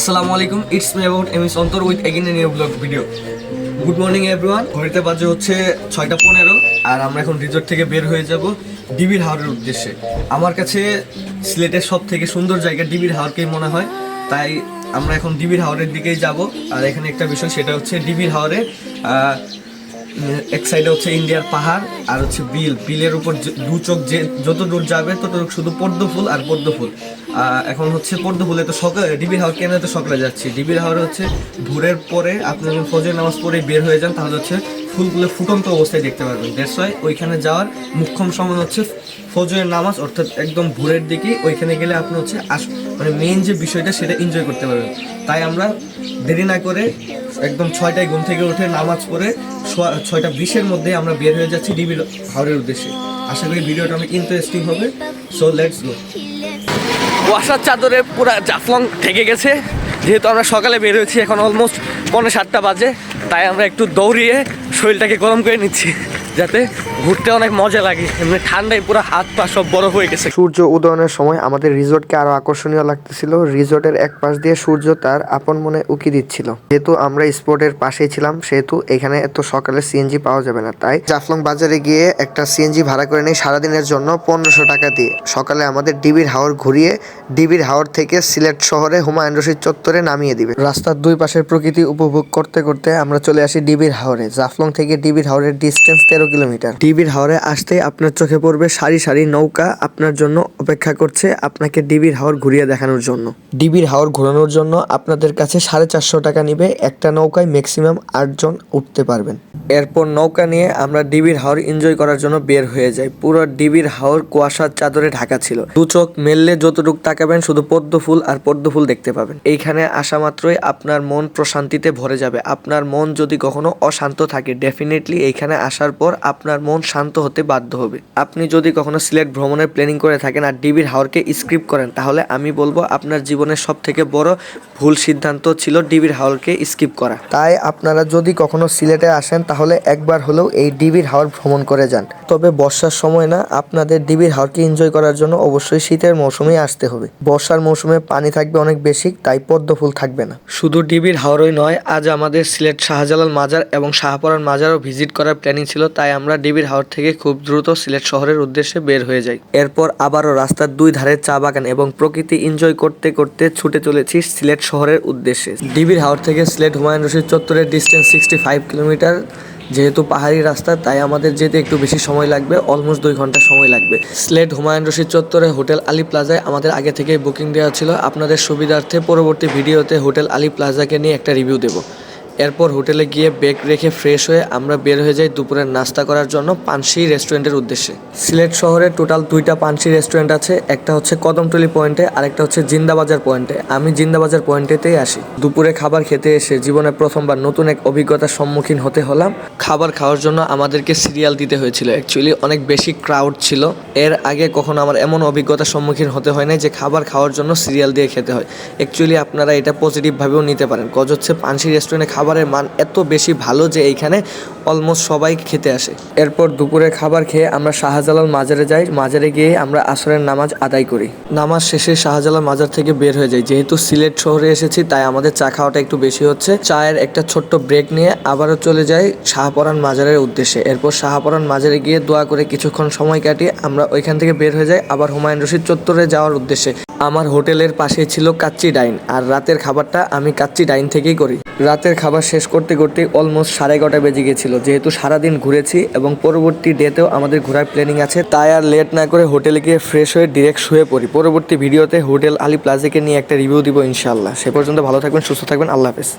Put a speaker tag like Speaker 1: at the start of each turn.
Speaker 1: আসসালামু আলাইকুম it's me about M is Antor with again a new blog video good morning everyone ঘড়িতে বাজে হচ্ছে ছয়টা পনেরো, আর আমরা এখন রিজোর্ট থেকে বের হয়ে যাব ডিবির হাওরের উদ্দেশ্যে। আমার কাছে সিলেটের সব থেকে সুন্দর জায়গা ডিবির হাওরকেই মনে হয়, তাই আমরা এখন ডিবির হাওরের দিকেই যাব। আর এখানে একটা বিষয়, সেটা হচ্ছে ডিবির হাওরে এক সাইডে হচ্ছে ইন্ডিয়ার পাহাড়, আর হচ্ছে বিল। বিলের উপর দু চোখ যে যত দূর যাবে, তত শুধু পদ্ম ফুল আর পদ্ম ফুল। এখন হচ্ছে পদ্ম ফুলে তো সকালে, ডিবির হাওয়ার কেন তো সকালে যাচ্ছি? ডিবির হাওয়ার হচ্ছে ভোরের পরে আপনি যখন ফজর নামাজ পড়ে বের হয়ে যান, তাহলে হচ্ছে ফুলগুলো ফুটন্ত অবস্থায় দেখতে পারবেন। দ্যাটস ওয়াই ওইখানে যাওয়ার মুখ্যম সময় হচ্ছে ফজরের নামাজ, অর্থাৎ একদম ভোরের দিকে ওইখানে গেলে আপনি হচ্ছে আস মানে মেইন যে বিষয়টা, সেটা এনজয় করতে পারবেন। তাই আমরা দেরি না করে একদম ছয়টায় ঘুম থেকে উঠে নামাজ পড়ে ছয়টা বিশের মধ্যে আমরা বের হয়ে যাচ্ছি ডিবি হাওড়ের উদ্দেশ্যে। আশা করি ভিডিওটা অনেক ইন্টারেস্টিং হবে। সো লেটস গো ওয়াসার চাদরে পুরো জাফলং থেকে গেছে। যেহেতু আমরা সকালে বের হয়েছি, এখন অলমোস্ট পনেরো সাতটা বাজে, তাই আমরা একটু দৌড়িয়ে শরীরটাকে গরম করে নিচ্ছি। যাতে ঘুরতে অনেক মজা লাগে, এমনি ঠান্ডায় পুরো হাত পা সব বড় হয়ে গেছে।
Speaker 2: সূর্য উদয়নের সময় আমাদের রিসোর্টকে আরও আকর্ষণীয় লাগতেছিল। রিসোর্টের এক পাশ দিয়ে সূর্য তার আপন মনে উকি দিচ্ছিল। যেহেতু আমরা স্পটের পাশেই ছিলাম, সেহেতু এখানে এত সকালে সিএনজি পাওয়া যাবে না। তাই জাফলং বাজারে গিয়ে একটা সিএনজি ভাড়া করে নেই সারাদিনের জন্য পনেরোশো টাকা দিয়ে। সকালে আমাদের ডিবির হাওর ঘুরিয়ে ডিবির হাওর থেকে সিলেট শহরে হুমায়ুন রশিদ চত্বরে নামিয়ে দিবে। রাস্তার দুই পাশের প্রকৃতি উপভোগ করতে করতে আমরা চলে আসি ডিবির হাওরে। জাফলং থেকে ডিবির হাওরের ডিস্টেন্স তেরো কিলোমিটার। ডিবির হাওরে আসতেই আপনার চোখে পড়বে সারি সারি নৌকা আপনার জন্য অপেক্ষা করছে আপনাকে ডিবির হাওর ঘুরিয়ে দেখানোর জন্য। ডিবির হাওর ঘোরানোর জন্য আপনাদের কাছে সাড়ে চারশো টাকা নিবে একটা নৌকায় ম্যাক্সিমাম আটজন উঠতে পারবেন। এরপর নৌকা নিয়ে আমরা ডিবির হাওর এনজয় করার জন্য বের হয়ে যাই। পুরো ডিবির হাওর কুয়াশার চাদরে ঢাকা ছিল। দু চোখ মেললে যতটুক তাকাবেন শুধু পদ্ম ফুল আর পদ্ম ফুল দেখতে পাবেন। এইখানে আসা মাত্রই আপনার মন প্রশান্তিতে ভরে যাবে। আপনার মন যদি কখনো অশান্ত থাকে ডেফিনেটলি এইখানে আসার পর আপনার মন শান্ত হতে বাধ্য হবে। আপনি যদি কখনো সিলেট ভ্রমণের প্ল্যানিং করে থাকেন আর ডিবির হাওরকে স্ক্রিপ্ট করেন, তাহলে আমি বলব আপনার জীবনের সব থেকে বড় ভুল সিদ্ধান্ত ছিল ডিবির হাওরকে স্কিপ করা। তাই আপনারা যদি কখনো সিলেটে আসেন, তাহলে একবার হলেও এই ডিবির হাওর ভ্রমণ করে যান। তবে বর্ষার সময় না, আপনাদের ডিবির হাওরকে এনজয় করার জন্য অবশ্যই শীতের মৌসুমেই আসতে হবে। বর্ষার মৌসুমে পানি থাকবে অনেক বেশি, তাই পদ্ম ফুল থাকবে না। শুধু ডিবির হাওরই নয়, আজ আমাদের সিলেট শাহজালাল মাজার এবং শাহপরান মাজারও ভিজিট করার প্ল্যানিং ছিল তাই আমরা ডিবির হাওর থেকে খুব দ্রুত সিলেট শহরের উদ্দেশ্যে বের হয়ে যাই। এরপর আবারও রাস্তার দুই ধারে চা বাগান এবং প্রকৃতি এনজয় করতে করতে ছুটে চলেছি সিলেট শহরের উদ্দেশ্যে। ডিবির হাওর থেকে সিলেট হুমায়ুন রশিদ চত্বরের ডিস্টেন্স সিক্সটি ফাইভ কিলোমিটার যেহেতু পাহাড়ি রাস্তা, তাই আমাদের যেতে একটু বেশি সময় লাগবে অলমোস্ট দুই ঘণ্টা সময় লাগবে। স্লেট হুমায়ুন রশিদ চত্বরে হোটেল আলী প্লাজায় আমাদের আগে থেকেই বুকিং দেওয়া ছিল। আপনাদের সুবিধার্থে পরবর্তী ভিডিওতে হোটেল আলী প্লাজাকে নিয়ে একটা রিভিউ দেবো। এরপর হোটেলে গিয়ে বেগ রেখে ফ্রেশ হয়ে আমরা বের হয়ে যাই দুপুরের নাস্তা করার জন্য পানসি রেস্টুরেন্টের উদ্দেশ্যে। সিলেট শহরে টোটাল দুইটা পানসি রেস্টুরেন্ট আছে, একটা হচ্ছে কদমতলি পয়েন্টে, আরেকটা হচ্ছে জিন্দাবাজার পয়েন্টে। আমি জিন্দাবাজার পয়েন্টেতেই আসি। দুপুরে খাবার খেতে এসে জীবনে প্রথমবার নতুন এক অভিজ্ঞতার সম্মুখীন হতে হলাম। খাবার খাওয়ার জন্য আমাদেরকে সিরিয়াল দিতে হয়েছিল। অ্যাকচুয়ালি অনেক বেশি ক্রাউড ছিল। এর আগে কখনো আমার এমন অভিজ্ঞতার সম্মুখীন হতে হয় না যে খাবার খাওয়ার জন্য সিরিয়াল দিয়ে খেতে হয়। অ্যাকচুয়ালি আপনারা এটা পজিটিভভাবেও নিতে পারেন। কজ হচ্ছে পানসি রেস্টুরেন্টে খাবারের মান এত বেশি ভালো যে এইখানে অলমোস্ট সবাই খেতে আসে। এরপর দুপুরে খাবার খেয়ে আমরা শাহজালাল মাজারে যাই। মাজারে গিয়ে আমরা আসরের নামাজ আদায় করি। নামাজ শেষে শাহজালাল মাজার থেকে বের হয়ে যাই। যেহেতু সিলেট শহরে এসেছি, তাই আমাদের চা খাওয়াটা একটু বেশি হচ্ছে। চায়ের একটা ছোট্ট ব্রেক নিয়ে আবারও চলে যাই শাহপরান মাজারের উদ্দেশ্যে। এরপর শাহপরান মাজারে গিয়ে দোয়া করে কিছুক্ষণ সময় কাটিয়ে আমরা ওইখান থেকে বের হয়ে যাই আবার হুমায়ুন রশিদ চত্বরে যাওয়ার উদ্দেশ্যে। আমার হোটেলের পাশে ছিল কাচ্চি ডাইন, আর রাতের খাবারটা আমি কাচ্চি ডাইন থেকেই করি। রাতের খাবার শেষ করতে করতে অলমোস্ট সাড়ে এগারোটা বেজে গেছিল, যেহেতু সারাদিন ঘুরেছি এবং পরবর্তী ডেতেও আমাদের ঘোরার প্ল্যানিং আছে, তাই আর লেট না করে হোটেলে গিয়ে ফ্রেশ হয়ে ডিরেক্ট শুয়ে পড়ি। পরবর্তী ভিডিওতে হোটেল আলী প্লাজাকে নিয়ে একটা রিভিউ দিব ইনশাল্লাহ সে পর্যন্ত ভালো থাকবেন, সুস্থ থাকবেন, আল্লাহ হাফেজ।